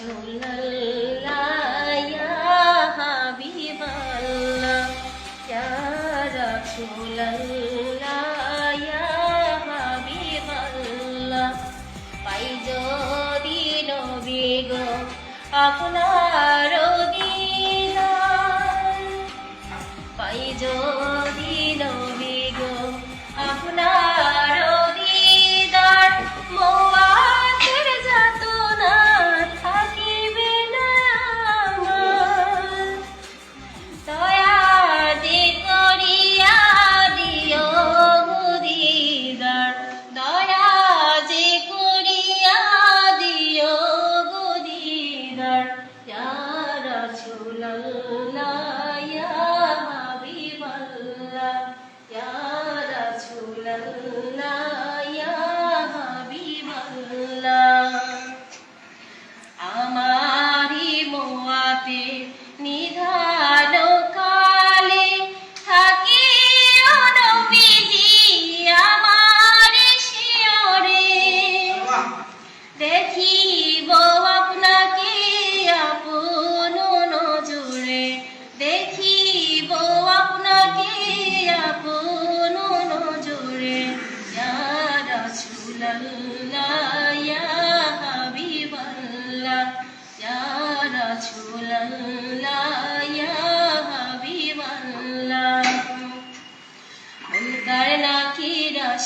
রাসূলুল্লাহ ইয়া হাবিবাল্লাহ, ইয়া রাসূলুল্লাহ ইয়া হাবিবাল্লাহ, পাই যদি নবী গো, আপনার দিদার পাই যদি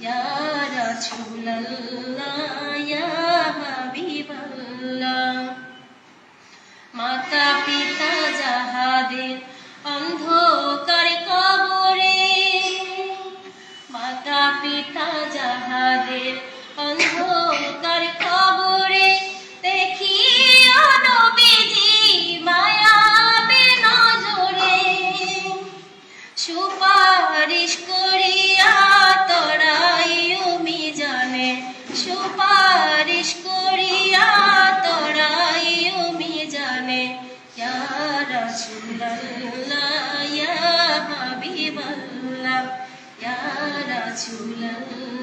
ইয়া রাসূলুল্লাহ ইয়া হাবিবাল্লাহ। মাতা পিতা রাসূলুল্লাহ ইয়া হাবিবাল্লাহ ইয়া রাসূলুল্লাহ।